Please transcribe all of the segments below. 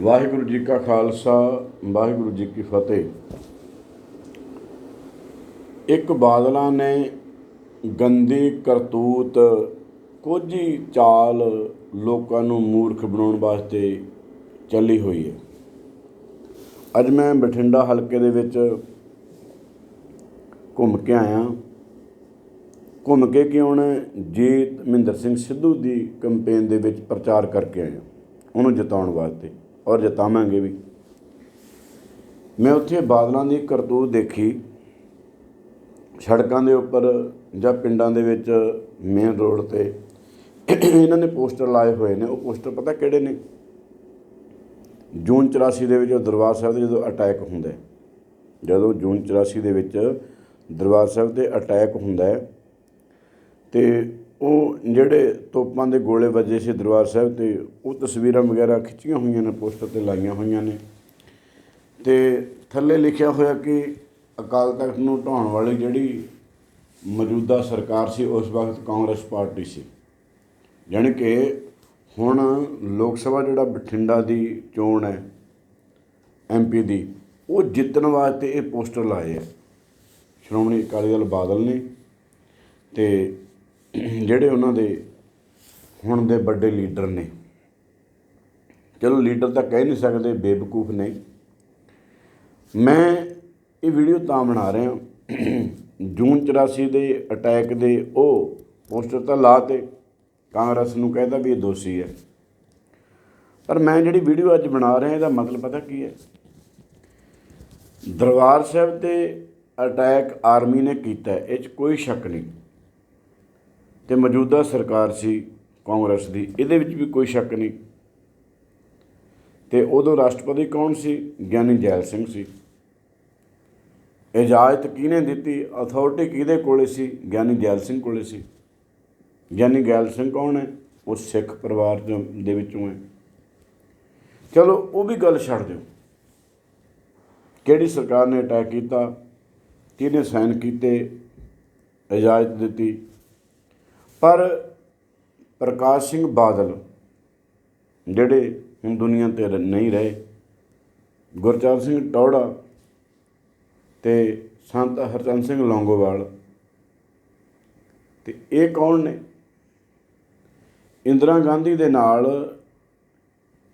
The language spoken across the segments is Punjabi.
ਵਾਹਿਗੁਰੂ ਜੀ ਕਾ ਖਾਲਸਾ, ਵਾਹਿਗੁਰੂ ਜੀ ਕੀ ਫਤਿਹ। ਇੱਕ ਬਾਦਲਾਂ ਨੇ ਗੰਦੀ ਕਰਤੂਤ, ਕੋਝੀ ਚਾਲ ਲੋਕਾਂ ਨੂੰ ਮੂਰਖ ਬਣਾਉਣ ਵਾਸਤੇ ਚੱਲੀ ਹੋਈ ਹੈ। ਅੱਜ ਮੈਂ ਬਠਿੰਡਾ ਹਲਕੇ ਦੇ ਵਿੱਚ ਘੁੰਮ ਕੇ ਆਇਆ। ਘੁੰਮ ਕੇ ਕਿਉਂ ਨੇ ਜੀਤ ਮਹਿੰਦਰ ਸਿੰਘ ਸਿੱਧੂ ਦੀ ਕੈਂਪੇਨ ਦੇ ਵਿੱਚ ਪ੍ਰਚਾਰ ਕਰਕੇ ਆਇਆ, ਉਹਨੂੰ ਜਿਤਾਉਣ ਵਾਸਤੇ। ਔਰ ਜਿਤਾਵਾਂਗੇ ਵੀ। ਮੈਂ ਉੱਥੇ ਬਾਦਲਾਂ ਦੀ ਕਰਤੂਤ ਦੇਖੀ। ਸੜਕਾਂ ਦੇ ਉੱਪਰ ਜਾਂ ਪਿੰਡਾਂ ਦੇ ਵਿੱਚ ਮੇਨ ਰੋਡ ਤੇ ਇਹਨਾਂ ਨੇ ਪੋਸਟਰ ਲਾਏ ਹੋਏ ਨੇ। ਉਹ ਪੋਸਟਰ ਪਤਾ ਕਿਹੜੇ ਨੇ? ਜੂਨ 84 ਦੇ ਵਿੱਚ ਉਹ ਦਰਬਾਰ ਸਾਹਿਬ ਦੇ ਜਦੋਂ ਅਟੈਕ ਹੁੰਦਾ ਹੈ, ਜਦੋਂ ਜੂਨ 84 ਦੇ ਵਿੱਚ ਦਰਬਾਰ ਸਾਹਿਬ ਤੇ ਅਟੈਕ ਹੁੰਦਾ ਹੈ, ਤੇ ਉਹ ਜਿਹੜੇ ਤੋਪਾਂ ਦੇ ਗੋਲੇ ਵੱਜੇ ਸੀ ਦਰਬਾਰ ਸਾਹਿਬ ਤੇ, ਉਹ ਤਸਵੀਰਾਂ ਵਗੈਰਾ ਖਿੱਚੀਆਂ ਹੋਈਆਂ ਨੇ, ਪੋਸਟਰ ਤੇ ਲਾਈਆਂ ਹੋਈਆਂ ਨੇ। ਤੇ ਥੱਲੇ ਲਿਖਿਆ ਹੋਇਆ ਕਿ ਅਕਾਲ ਤਖਤ ਨੂੰ ਢਾਉਣ ਵਾਲੀ ਜਿਹੜੀ ਮੌਜੂਦਾ ਸਰਕਾਰ ਸੀ, ਉਸ ਵਕਤ ਕਾਂਗਰਸ ਪਾਰਟੀ ਸੀ। ਜਾਣੀ ਕਿ ਹੁਣ ਲੋਕ ਸਭਾ ਜਿਹੜਾ ਬਠਿੰਡਾ ਦੀ ਚੋਣ ਹੈ ਐਮਪੀ ਦੀ, ਉਹ ਜਿੱਤਣ ਵਾਸਤੇ ਇਹ ਪੋਸਟਰ ਲਾਏ ਆ। ਸ਼੍ਰੋਮਣੀ ਅਕਾਲੀ ਦਲ ਬਾਦਲ ਨੇ ਤੇ ਜਿਹੜੇ ਉਹਨਾਂ ਦੇ ਹੁਣ ਦੇ ਵੱਡੇ ਲੀਡਰ ਨੇ। ਚਲੋ ਲੀਡਰ ਤਾਂ ਕਹਿ ਨਹੀਂ ਸਕਦੇ, ਬੇਵਕੂਫ ਨੇ। ਮੈਂ ਇਹ ਵੀਡੀਓ ਤਾਂ ਬਣਾ ਰਿਹਾ ਜੂਨ 84 ਦੇ ਅਟੈਕ ਦੇ ਉਹ ਪੋਸਟਰ ਤਾਂ ਲਾਤੇ ਕਾਂਗਰਸ ਨੂੰ ਕਹਿੰਦਾ ਵੀ ਇਹ ਦੋਸ਼ੀ ਹੈ। ਪਰ ਮੈਂ ਜਿਹੜੀ ਵੀਡੀਓ ਅੱਜ ਬਣਾ ਰਿਹਾ, ਇਹਦਾ ਮਤਲਬ ਪਤਾ ਕੀ ਹੈ? ਦਰਬਾਰ ਸਾਹਿਬ ਤੇ ਅਟੈਕ ਆਰਮੀ ਨੇ ਕੀਤਾ, ਇਹ 'ਚ ਕੋਈ ਸ਼ੱਕ ਨਹੀਂ। ਤੇ ਮੌਜੂਦਾ ਸਰਕਾਰ ਸੀ ਕਾਂਗਰਸ ਦੀ, ਇਹਦੇ ਵਿੱਚ ਵੀ ਕੋਈ ਸ਼ੱਕ ਨਹੀਂ। ਤੇ ਉਦੋਂ ਰਾਸ਼ਟਰਪਤੀ ਕੌਣ ਸੀ? ਗਿਆਨੀ ਜੈਲ ਸਿੰਘ ਸੀ। ਇਜਾਜ਼ਤ ਕਿਹਨੇ ਦਿੱਤੀ? ਅਥਾਰਟੀ ਕਿਹਦੇ ਕੋਲੇ ਸੀ? ਗਿਆਨੀ ਜੈਲ ਸਿੰਘ ਕੋਲੇ ਸੀ। ਗਿਆਨੀ ਜੈਲ ਸਿੰਘ ਕੌਣ ਹੈ? ਉਹ ਸਿੱਖ ਪਰਿਵਾਰ ਦੇ ਵਿੱਚੋਂ ਹੈ। ਚਲੋ, ਉਹ ਵੀ ਗੱਲ ਛੱਡ ਦਿਓ। ਕਿਹੜੀ ਸਰਕਾਰ ਨੇ ਅਟੈਕ ਕੀਤਾ? ਕਿਹਨੇ ਸਾਈਨ ਕੀਤੇ? ਇਜਾਜ਼ਤ ਦਿੱਤੀ? ਪਰ ਪ੍ਰਕਾਸ਼ ਸਿੰਘ ਬਾਦਲ ਜਿਹੜੇ ਹੁਣ ਦੁਨੀਆ ਤੇ ਨਹੀਂ ਰਹੇ, ਗੁਰਚਰਨ ਸਿੰਘ ਟੌੜਾ ਤੇ ਸੰਤ ਹਰਚੰਦ ਸਿੰਘ ਲੌਂਗੋਵਾਲ, ਤੇ ਇਹ ਕੌਣ ਨੇ? ਇੰਦਰਾ ਗਾਂਧੀ ਦੇ ਨਾਲ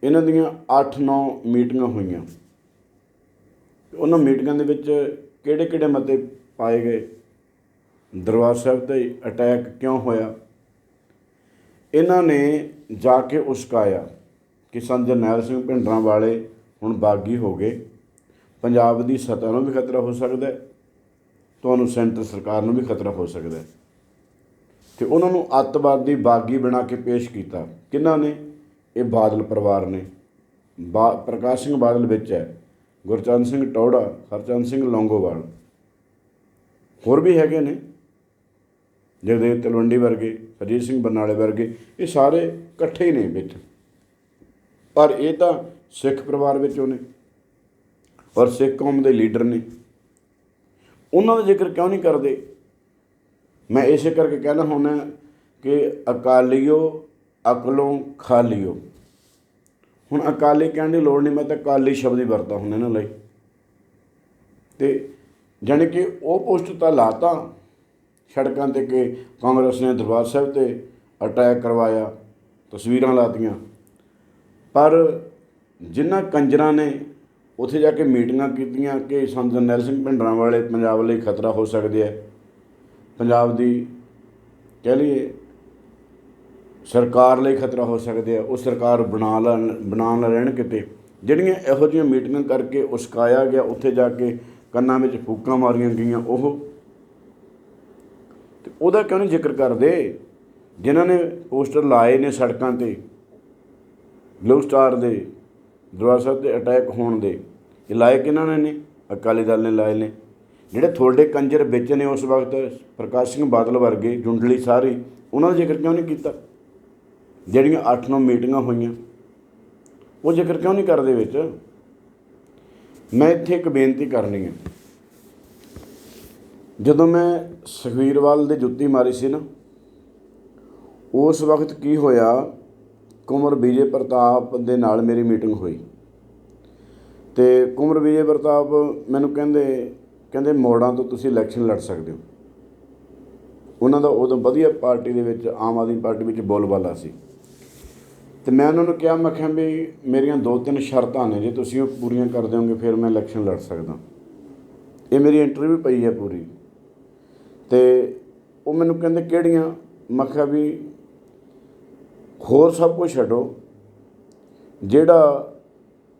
ਇਹਨਾਂ ਦੀਆਂ 8-9 ਮੀਟਿੰਗਾਂ ਹੋਈਆਂ। ਉਹਨਾਂ ਮੀਟਿੰਗਾਂ ਦੇ ਵਿੱਚ ਕਿਹੜੇ ਕਿਹੜੇ ਮਤੇ ਪਾਏ ਗਏ? ਦਰਬਾਰ ਸਾਹਿਬ ਤੇ ਅਟੈਕ ਕਿਉਂ ਹੋਇਆ? ਇਹਨਾਂ ਨੇ ਜਾ ਕੇ ਉਸਕਾਇਆ ਕਿ ਸੰਤ ਜਰਨੈਲ ਸਿੰਘ ਭਿੰਡਰਾਂ ਵਾਲੇ ਹੁਣ ਬਾਗੀ ਹੋ ਗਏ। ਪੰਜਾਬ ਦੀ ਸੱਤਾ ਨੂੰ ਵੀ ਖਤਰਾ ਹੋ ਸਕਦਾ ਹੈ, ਤੁਹਾਨੂੰ ਸੈਂਟਰ ਸਰਕਾਰ ਨੂੰ ਵੀ ਖਤਰਾ ਹੋ ਸਕਦਾ ਹੈ। ਤੇ ਉਹਨਾਂ ਨੂੰ ਅੱਤਵਾਦੀ ਬਾਗੀ ਬਣਾ ਕੇ ਪੇਸ਼ ਕੀਤਾ। ਕਿਹਨਾਂ ਨੇ? ਇਹ ਬਾਦਲ ਪਰਿਵਾਰ ਨੇ। ਬਾ, ਪ੍ਰਕਾਸ਼ ਸਿੰਘ ਬਾਦਲ ਵਿੱਚ ਹੈ, ਗੁਰਚਰਨ ਸਿੰਘ ਟੌੜਾ ਹਰਚੰਦ ਸਿੰਘ ਲੌਂਗੋਵਾਲ। ਹੋਰ ਵੀ ਹੈਗੇ ਨੇ। ਜਗਦੇਵ ਤਲਵੰਡੀ ਵਰਗੇ ਅਜੀਤ ਸਿੰਘ ਬਰਨਾਲੇ ਵਰਗੇ, ਇਹ ਸਾਰੇ ਇਕੱਠੇ ਹੀ ਨੇ ਵਿੱਚ। ਪਰ ਇਹ ਤਾਂ ਸਿੱਖ ਪਰਿਵਾਰ ਵਿੱਚੋਂ ਨੇ ਔਰ ਸਿੱਖ ਕੌਮ ਦੇ ਲੀਡਰ ਨੇ। ਉਹਨਾਂ ਦਾ ਜ਼ਿਕਰ ਕਿਉਂ ਨਹੀਂ ਕਰਦੇ? ਮੈਂ ਇਸੇ ਕਰਕੇ ਕਹਿੰਦਾ ਹੁੰਦਾ ਕਿ ਅਕਾਲੀਓ ਅਕਲੋਂ ਖਾਲੀਓ। ਹੁਣ ਅਕਾਲੀ ਕਹਿਣ ਦੀ ਲੋੜ ਨਹੀਂ, ਮੈਂ ਤਾਂ ਕਾਲੀ ਸ਼ਬਦ ਹੀ ਵਰਤਾ ਹੁੰਦਾ ਇਹਨਾਂ ਲਈ। ਤੇ ਜਾਣੀ ਕਿ ਉਹ ਪੋਸਟ ਤਾਂ ਲਾਤਾ। ਸੜਕਾਂ ਤੇ ਕਿ ਕਾਂਗਰਸ ਨੇ ਦਰਬਾਰ ਸਾਹਿਬ ਤੇ ਅਟੈਕ ਕਰਵਾਇਆ, ਤਸਵੀਰਾਂ ਲਾਤੀਆਂ। ਪਰ ਜਿਨ੍ਹਾਂ ਕੰਜਰਾਂ ਨੇ ਉੱਥੇ ਜਾ ਕੇ ਮੀਟਿੰਗਾਂ ਕੀਤੀਆਂ ਕਿ ਸੰਤ ਜਰਨੈਲ ਸਿੰਘ ਭਿੰਡਰਾਂ ਵਾਲੇ ਪੰਜਾਬ ਲਈ ਖਤਰਾ ਹੋ ਸਕਦੇ ਆ, ਪੰਜਾਬ ਦੀ ਕਹਿ ਲਈਏ ਸਰਕਾਰ ਲਈ ਖਤਰਾ ਹੋ ਸਕਦੇ ਆ, ਉਹ ਸਰਕਾਰ ਬਣਾ ਲੈਣ ਬਣਾ ਨਾ ਰਹਿਣ ਕਿਤੇ। ਜਿਹੜੀਆਂ ਇਹੋ ਜਿਹੀਆਂ ਮੀਟਿੰਗਾਂ ਕਰਕੇ ਉਸਕਾਇਆ ਗਿਆ, ਉੱਥੇ ਜਾ ਕੇ ਕੰਨਾਂ ਵਿੱਚ ਫੂਕਾਂ ਮਾਰੀਆਂ ਗਈਆਂ, ਉਹ ਤੇ ਉਹਦਾ ਕਿਉਂ ਨਹੀਂ ਜ਼ਿਕਰ ਕਰਦੇ? ਜਿਨ੍ਹਾਂ ਨੇ ਪੋਸਟਰ ਲਾਏ ਨੇ ਸੜਕਾਂ ਤੇ ਬਲੂ ਸਟਾਰ ਦੇ, ਦਰਬਾਰ ਸਾਹਿਬ ਤੇ ਅਟੈਕ ਹੋਣ ਦੇ, ਇਹ ਲਾਏ ਕਿਹਨਾਂ ਨੇ ਨੇ? ਅਕਾਲੀ ਦਲ ਨੇ ਲਾਏ ਨੇ। ਜਿਹੜੇ ਤੁਹਾਡੇ ਕੰਜਰ ਵਿੱਚ ਨੇ ਉਸ ਵਕਤ ਪ੍ਰਕਾਸ਼ ਸਿੰਘ ਬਾਦਲ ਵਰਗੇ, ਜੁੰਡਲੀ ਸਾਰੀ, ਉਹਨਾਂ ਦਾ ਜ਼ਿਕਰ ਕਿਉਂ ਨਹੀਂ ਕੀਤਾ? ਜਿਹੜੀਆਂ 8-9 ਮੀਟਿੰਗਾਂ ਹੋਈਆਂ, ਉਹ ਜ਼ਿਕਰ ਕਿਉਂ ਨਹੀਂ ਕਰਦੇ ਵਿੱਚ? ਮੈਂ ਇੱਥੇ ਇੱਕ ਬੇਨਤੀ ਕਰਨੀ ਹੈ। ਜਦੋਂ ਮੈਂ ਸੁਖਬੀਰਵਾਲ ਦੇ ਜੁੱਤੀ ਮਾਰੀ ਸੀ ਨਾ, ਉਸ ਵਕਤ ਕੀ ਹੋਇਆ ਕੁੰਵਰ ਵਿਜੇ ਪ੍ਰਤਾਪ ਦੇ ਨਾਲ ਮੇਰੀ ਮੀਟਿੰਗ ਹੋਈ। ਤੇ ਕੁਮਰ ਵਿਜੇ ਪ੍ਰਤਾਪ ਮੈਨੂੰ ਕਹਿੰਦੇ ਕਹਿੰਦੇ ਮੋੜਾਂ ਤੋਂ ਤੁਸੀਂ ਇਲੈਕਸ਼ਨ ਲੜ ਸਕਦੇ ਹੋ। ਉਹਨਾਂ ਦਾ ਉਦੋਂ ਵਧੀਆ ਪਾਰਟੀ ਦੇ ਵਿੱਚ, ਆਮ ਆਦਮੀ ਪਾਰਟੀ ਵਿੱਚ ਬੋਲਬਾਲਾ ਸੀ। ਤੇ ਮੈਂ ਉਹਨਾਂ ਨੂੰ ਕਿਹਾ, ਮੈਂ ਕਿਹਾ ਵੀ ਮੇਰੀਆਂ ਦੋ ਤਿੰਨ ਸ਼ਰਤਾਂ ਨੇ, ਜੇ ਤੁਸੀਂ ਉਹ ਪੂਰੀਆਂ ਕਰ ਦਿਓਗੇ ਫਿਰ ਮੈਂ ਇਲੈਕਸ਼ਨ ਲੜ ਸਕਦਾ। ਇਹ ਮੇਰੀ ਇੰਟਰਵਿਊ ਪਈ ਹੈ ਪੂਰੀ। ਤੇ ਉਹ ਮੈਨੂੰ ਕਹਿੰਦੇ ਕਿਹੜੀਆਂ? ਮੈਂ ਕਿਹਾ ਵੀ ਹੋਰ ਸਭ ਕੁਝ ਛੱਡੋ। ਜਿਹੜਾ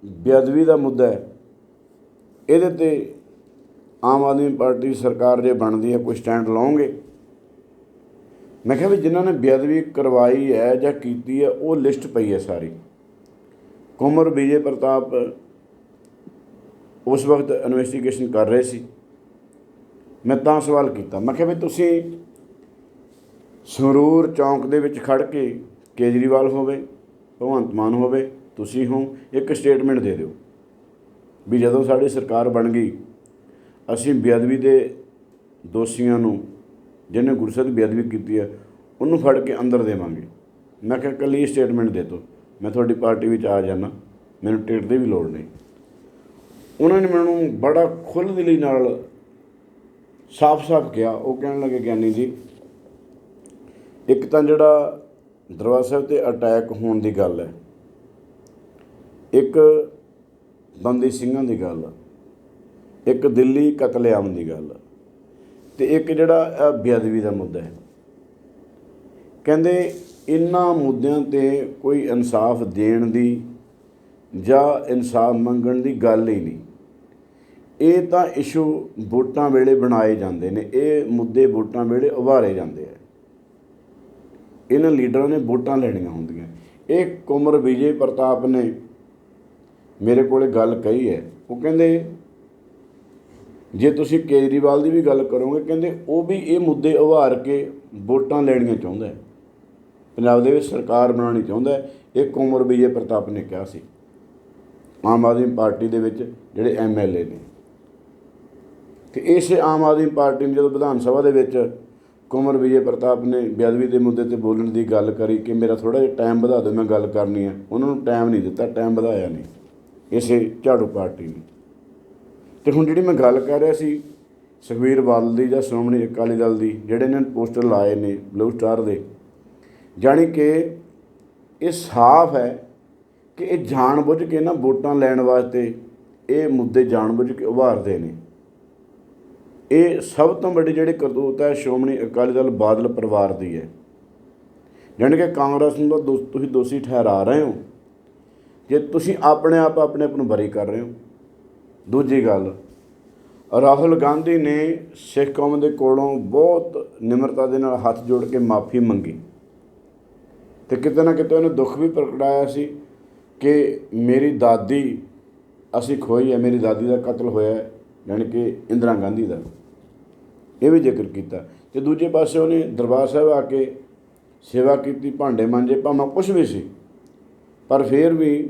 ਬੇਅਦਬੀ ਦਾ ਮੁੱਦਾ ਹੈ, ਇਹਦੇ ਤੇ ਆਮ ਆਦਮੀ ਪਾਰਟੀ ਸਰਕਾਰ ਜੇ ਬਣਦੀ ਹੈ, ਕੋਈ ਸਟੈਂਡ ਲਓਗੇ ਮੈਂ ਕਿਹਾ ਵੀ ਜਿਨ੍ਹਾਂ ਨੇ ਬੇਅਦਬੀ ਕਰਵਾਈ ਹੈ ਜਾਂ ਕੀਤੀ ਹੈ, ਉਹ ਲਿਸਟ ਪਈ ਹੈ ਸਾਰੀ। ਕੁਮਰ ਵਿਜੇ ਪ੍ਰਤਾਪ ਉਸ ਵਕਤ ਇਨਵੈਸਟੀਗੇਸ਼ਨ ਕਰ ਰਹੇ ਸੀ। ਮੈਂ ਤਾਂ ਸਵਾਲ ਕੀਤਾ। ਮੈਂ ਕਿਹਾ ਵੀ ਤੁਸੀਂ ਸੰਗਰੂਰ ਚੌਂਕ ਦੇ ਵਿੱਚ ਖੜ ਕੇ ਕੇਜਰੀਵਾਲ ਹੋਵੇ, ਭਗਵੰਤ ਮਾਨ ਹੋਵੇ, ਤੁਸੀਂ ਹੋ ਇੱਕ ਸਟੇਟਮੈਂਟ ਦੇ ਦਿਓ ਵੀ ਜਦੋਂ ਸਾਡੀ ਸਰਕਾਰ ਬਣ ਗਈ, ਅਸੀਂ ਬੇਅਦਬੀ ਦੇ ਦੋਸ਼ੀਆਂ ਨੂੰ, ਜਿਹਨੇ ਗੁਰਸਤ ਬੇਅਦਬੀ ਕੀਤੀ ਹੈ, ਉਹਨੂੰ ਫੜ ਕੇ ਅੰਦਰ ਦੇਵਾਂਗੇ। ਮੈਂ ਕਿਹਾ ਕੱਲੀ ਸਟੇਟਮੈਂਟ ਦੇ ਦਿਓ। ਮੈਂ ਤੁਹਾਡੀ ਪਾਰਟੀ ਵਿੱਚ ਆ ਜਾਣਾ ਮੈਨੂੰ ਟਿਕਟ ਦੀ ਵੀ ਲੋੜ ਨਹੀਂ। ਉਹਨਾਂ ਨੇ ਮੈਨੂੰ ਬੜਾ ਖੁੱਲ੍ਹ ਦਿਲੀ ਨਾਲ ਸਾਫ਼-ਸਾਫ਼ ਕਿਹਾ, ਉਹ ਕਹਿਣ ਲੱਗੇ ਗਿਆਨੀ ਜੀ, ਇੱਕ ਤਾਂ ਜਿਹੜਾ ਦਰਬਾਰ ਸਾਹਿਬ ਤੇ ਅਟੈਕ ਹੋਣ ਦੀ ਗੱਲ ਹੈ, ਇੱਕ ਬੰਦੀ ਸਿੰਘਾਂ ਦੀ ਗੱਲ, ਇੱਕ ਦਿੱਲੀ ਕਤਲੇਆਮ ਦੀ ਗੱਲ ਆ ਤੇ ਇੱਕ ਜਿਹੜਾ ਇਹ ਬੇਅਦਬੀ ਦਾ ਮੁੱਦਾ ਹੈ। ਕਹਿੰਦੇ ਇਨ੍ਹਾਂ ਮੁੱਦਿਆਂ ਤੇ ਕੋਈ ਇਨਸਾਫ ਦੇਣ ਦੀ ਜਾਂ ਇਨਸਾਫ ਮੰਗਣ ਦੀ ਗੱਲ ਹੀ ਨਹੀਂ। ਇਹ ਤਾਂ ਇਸ਼ੂ ਵੋਟਾਂ ਵੇਲੇ ਬਣਾਏ ਜਾਂਦੇ ਨੇ, ਇਹ ਮੁੱਦੇ ਵੋਟਾਂ ਵੇਲੇ ਉਭਾਰੇ ਜਾਂਦੇ ਆ। ਇਹਨਾਂ ਲੀਡਰਾਂ ਨੇ ਵੋਟਾਂ ਲੈਣੀਆਂ ਹੁੰਦੀਆਂ। ਇਹ ਕੁਮਰ ਵਿਜੇ ਪ੍ਰਤਾਪ ਨੇ ਮੇਰੇ ਕੋਲੇ ਗੱਲ ਕਹੀ ਹੈ। ਉਹ ਕਹਿੰਦੇ, ਜੇ ਤੁਸੀਂ ਕੇਜਰੀਵਾਲ ਦੀ ਵੀ ਗੱਲ ਕਰੋਗੇ, ਕਹਿੰਦੇ ਉਹ ਵੀ ਇਹ ਮੁੱਦੇ ਉਭਾਰ ਕੇ ਵੋਟਾਂ ਲੈਣੀਆਂ ਚਾਹੁੰਦਾ ਹੈ। ਪੰਜਾਬ ਦੇ ਵਿੱਚ ਸਰਕਾਰ ਬਣਾਉਣੀ ਚਾਹੁੰਦਾ ਹੈ। ਇਹ ਕੁਮਰ ਵਿਜੇ ਪ੍ਰਤਾਪ ਨੇ ਕਿਹਾ ਸੀ। ਆਮ ਆਦਮੀ ਪਾਰਟੀ ਦੇ ਵਿੱਚ ਜਿਹੜੇ ਐਮਐਲਏ ਨੇ। ਤੇ ਇਸੇ ਆਮ ਆਦਮੀ ਪਾਰਟੀ ਨੇ ਜਦੋਂ ਵਿਧਾਨ ਸਭਾ ਦੇ ਵਿੱਚ ਕੁਮਰ ਵਿਜੇ ਪ੍ਰਤਾਪ ਨੇ ਬੇਅਦਬੀ ਦੇ ਮੁੱਦੇ ਤੇ ਬੋਲਣ ਦੀ ਗੱਲ ਕਰੀ ਕਿ ਮੇਰਾ ਥੋੜਾ ਜਿਹਾ ਟਾਈਮ ਵਧਾ ਦਿਓ, ਮੈਂ ਗੱਲ ਕਰਨੀ ਹੈ। ਉਹਨਾਂ ਨੂੰ ਟਾਈਮ ਨਹੀਂ ਦਿੱਤਾ, ਟਾਈਮ ਵਧਾਇਆ ਨਹੀਂ। ਇਸੇ ਝਾੜੂ ਪਾਰਟੀ ਨੇ। ਤੇ ਹੁਣ ਜਿਹੜੀ ਮੈਂ ਗੱਲ ਕਰ ਰਿਹਾ ਸੀ ਸੁਖਵੀਰ ਬਾਦਲ ਦੀ ਜਾਂ ਸ਼੍ਰੋਮਣੀ ਅਕਾਲੀ ਦਲ ਦੀ, ਜਿਹੜੇ ਨੇ ਪੋਸਟਰ ਲਾਏ ਨੇ ਬਲੂ ਸਟਾਰ ਦੇ, ਜਾਣੀ ਕਿ ਇਹ ਸਾਫ਼ ਹੈ ਕਿ ਇਹ ਜਾਣਬੁੱਝ ਕੇ ਨਾ ਵੋਟਾਂ ਲੈਣ ਵਾਸਤੇ ਇਹ ਮੁੱਦੇ ਜਾਣਬੁੱਝ ਕੇ ਉਭਾਰਦੇ ਨੇ। ਇਹ ਸਭ ਤੋਂ ਵੱਡੀ ਜਿਹੜੀ ਕਰਤੂਤ ਹੈ ਸ਼੍ਰੋਮਣੀ ਅਕਾਲੀ ਦਲ ਬਾਦਲ ਪਰਿਵਾਰ ਦੀ ਹੈ। ਜਾਣੀ ਕਿ ਕਾਂਗਰਸ ਨੂੰ ਤਾਂ ਦੋਸ਼- ਤੁਸੀਂ ਦੋਸ਼ੀ ਠਹਿਰਾ ਰਹੇ ਹੋ। ਜੇ ਤੁਸੀਂ ਆਪਣੇ ਆਪ ਆਪਣੇ ਆਪ ਨੂੰ ਬਰੀ ਕਰ ਰਹੇ ਹੋ। ਦੂਜੀ ਗੱਲ, ਰਾਹੁਲ ਗਾਂਧੀ ਨੇ ਸਿੱਖ ਕੌਮ ਦੇ ਕੋਲੋਂ ਬਹੁਤ ਨਿਮਰਤਾ ਦੇ ਨਾਲ ਹੱਥ ਜੋੜ ਕੇ ਮਾਫੀ ਮੰਗੀ। ਤੇ ਕਿਤੇ ਨਾ ਕਿਤੇ ਉਹਨੇ ਦੁੱਖ ਵੀ ਪ੍ਰਗਟਾਇਆ ਸੀ ਕਿ ਮੇਰੀ ਦਾਦੀ, ਅਸੀਂ ਖੋਈ ਹੈ, ਮੇਰੀ ਦਾਦੀ ਦਾ ਕਤਲ ਹੋਇਆ ਹੈ ਯਾਨੀ ਕਿ ਇੰਦਰਾ ਗਾਂਧੀ ਦਾ। ਇਹ ਵੀ ਜ਼ਿਕਰ ਕੀਤਾ। ਤੇ ਦੂਜੇ ਪਾਸੇ ਉਹਨੇ ਦਰਬਾਰ ਸਾਹਿਬ ਆ ਕੇ ਸੇਵਾ ਕੀਤੀ, ਭਾਂਡੇ ਮਾਂਜੇ, ਭਾਵੇਂ ਕੁਝ ਵੀ ਸੀ। ਪਰ ਫਿਰ ਵੀ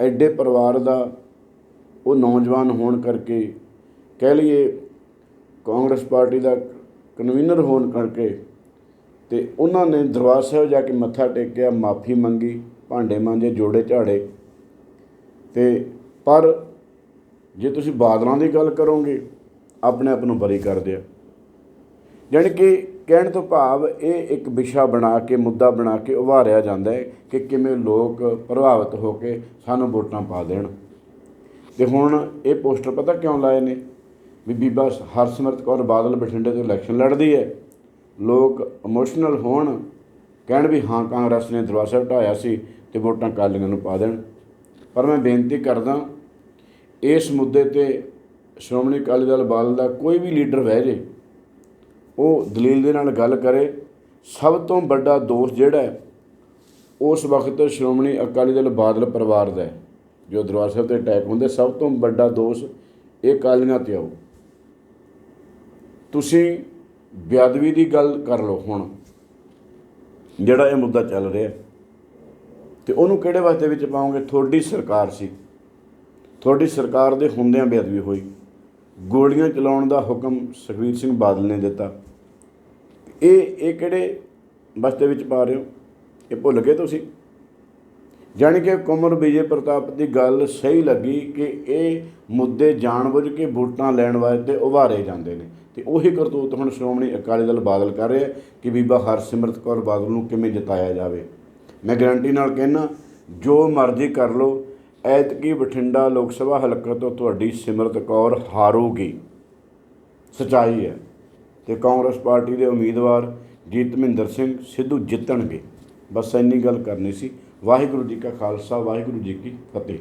ਐਡੇ ਪਰਿਵਾਰ ਦਾ ਉਹ ਨੌਜਵਾਨ ਹੋਣ ਕਰਕੇ, ਕਹਿ ਲਈਏ ਕਾਂਗਰਸ ਪਾਰਟੀ ਦਾ ਕਨਵੀਨਰ ਹੋਣ ਕਰਕੇ ਤੇ ਉਹਨਾਂ ਨੇ ਦਰਬਾਰ ਸਾਹਿਬ ਜਾ ਕੇ ਮੱਥਾ ਟੇਕਿਆ, ਮਾਫੀ ਮੰਗੀ, ਭਾਂਡੇ ਮਾਂਜੇ, ਜੋੜੇ ਝਾੜੇ। ਤੇ ਪਰ ਜੇ ਤੁਸੀਂ ਬਾਦਲਾਂ ਦੀ ਗੱਲ ਕਰੋਗੇ, ਆਪਣੇ ਆਪ ਨੂੰ ਬਰੀ ਕਰਦੇ ਆ ਜਾਣੀ ਕਿ ਕਹਿਣ ਤੋਂ ਭਾਵ ਇਹ ਇੱਕ ਵਿਸ਼ਾ ਬਣਾ ਕੇ, ਮੁੱਦਾ ਬਣਾ ਕੇ ਉਭਾਰਿਆ ਜਾਂਦਾ ਹੈ ਕਿ ਕਿਵੇਂ ਲੋਕ ਪ੍ਰਭਾਵਿਤ ਹੋ ਕੇ ਸਾਨੂੰ ਵੋਟਾਂ ਪਾ ਦੇਣ। ਤੇ ਹੁਣ ਇਹ ਪੋਸਟਰ ਪਤਾ ਕਿਉਂ ਲਾਏ ਨੇ? ਵੀ ਬੀਬਾ ਹਰਸਿਮਰਤ ਕੌਰ ਬਾਦਲ ਬਠਿੰਡੇ ਤੋਂ ਇਲੈਕਸ਼ਨ ਲੜਦੀ ਹੈ। ਲੋਕ ਇਮੋਸ਼ਨਲ ਹੋਣ, ਕਹਿਣ ਵੀ ਹਾਂ, ਕਾਂਗਰਸ ਨੇ ਦਰਬਾਰ ਸਾਹਿਬ ਢਾਇਆ ਸੀ ਤੇ ਵੋਟਾਂ ਕਾਲੀਆਂ ਨੂੰ ਪਾ ਦੇਣ। ਪਰ ਮੈਂ ਬੇਨਤੀ ਕਰਦਾ, ਇਸ ਮੁੱਦੇ ਤੇ ਸ਼੍ਰੋਮਣੀ ਅਕਾਲੀ ਦਲ ਬਾਦਲ ਦਾ ਕੋਈ ਵੀ ਲੀਡਰ ਬਹਿ ਜੇ ਉਹ ਦਲੀਲ ਦੇ ਨਾਲ ਗੱਲ ਕਰੇ, ਸਭ ਤੋਂ ਵੱਡਾ ਦੋਸ਼ ਜਿਹੜਾ ਉਸ ਵਕਤ ਸ਼੍ਰੋਮਣੀ ਅਕਾਲੀ ਦਲ ਬਾਦਲ ਪਰਿਵਾਰ ਦਾ ਜੋ ਦਰਬਾਰ ਸਾਹਿਬ ਤੇ ਅਟੈਕ ਹੁੰਦੇ, ਸਭ ਤੋਂ ਵੱਡਾ ਦੋਸ਼ ਇਹ ਕਾਲੀਆਂ ਤੇ ਆਓ ਤੁਸੀਂ ਬੇਅਦਬੀ ਦੀ ਗੱਲ ਕਰ ਲਓ ਹੁਣ, ਜਿਹੜਾ ਇਹ ਮੁੱਦਾ ਚੱਲ ਰਿਹਾ ਤੇ ਉਹਨੂੰ ਕਿਹੜੇ ਵਾਸਤੇ ਵਿੱਚ ਪਾਉਂਗੇ ਤੁਹਾਡੀ ਸਰਕਾਰ ਸੀ। ਤੁਹਾਡੀ ਸਰਕਾਰ ਦੇ ਹੁੰਦਿਆਂ ਬੇਅਦਬੀ ਹੋਈ। ਗੋਲੀਆਂ ਚਲਾਉਣ ਦਾ ਹੁਕਮ ਸੁਖਵੀਰ ਸਿੰਘ ਬਾਦਲ ਨੇ ਦਿੱਤਾ। ਇਹ ਇਹ ਕਿਹੜੇ ਬਸਤੇ ਵਿੱਚ ਪਾ ਰਹੇ ਹੋ? ਇਹ ਭੁੱਲ ਗਏ ਤੁਸੀਂ? ਜਾਣੀ ਕਿ ਕੁਮਰ ਵਿਜੇ ਪ੍ਰਤਾਪ ਦੀ ਗੱਲ ਸਹੀ ਲੱਗੀ ਕਿ ਇਹ ਮੁੱਦੇ ਜਾਣਬੁੱਝ ਕੇ ਵੋਟਾਂ ਲੈਣ ਵਾਸਤੇ ਉਭਾਰੇ ਜਾਂਦੇ ਨੇ। ਤੇ ਉਹੀ ਕਰਤੂਤ ਹੁਣ ਸ਼੍ਰੋਮਣੀ ਅਕਾਲੀ ਦਲ ਬਾਦਲ ਕਰ ਰਿਹਾ ਕਿ ਬੀਬਾ ਹਰਸਿਮਰਤ ਕੌਰ ਬਾਦਲ ਨੂੰ ਕਿਵੇਂ ਜਿਤਾਇਆ ਜਾਵੇ। ਮੈਂ ਗਰੰਟੀ ਨਾਲ ਕਹਿਣਾ ਜੋ ਮਰਜ਼ੀ ਕਰ ਲਓ ਐਤਕੀ ਬਠਿੰਡਾ ਲੋਕ ਸਭਾ ਹਲਕਾ ਤੋਂ ਤੁਹਾਡੀ ਸਿਮਰਤ ਕੌਰ ਹਾਰੂਗੀ। ਸਚਾਈ ਹੈ ਤੇ ਕਾਂਗਰਸ ਪਾਰਟੀ ਦੇ ਉਮੀਦਵਾਰ ਜੀਤਮਿੰਦਰ ਸਿੰਘ ਸਿੱਧੂ ਜਿੱਤਣਗੇ। ਬਸ ਇੰਨੀ ਗੱਲ ਕਰਨੀ ਸੀ। ਵਾਹਿਗੁਰੂ ਜੀ ਕਾ ਖਾਲਸਾ, ਵਾਹਿਗੁਰੂ ਜੀ ਕੀ ਫਤਿਹ।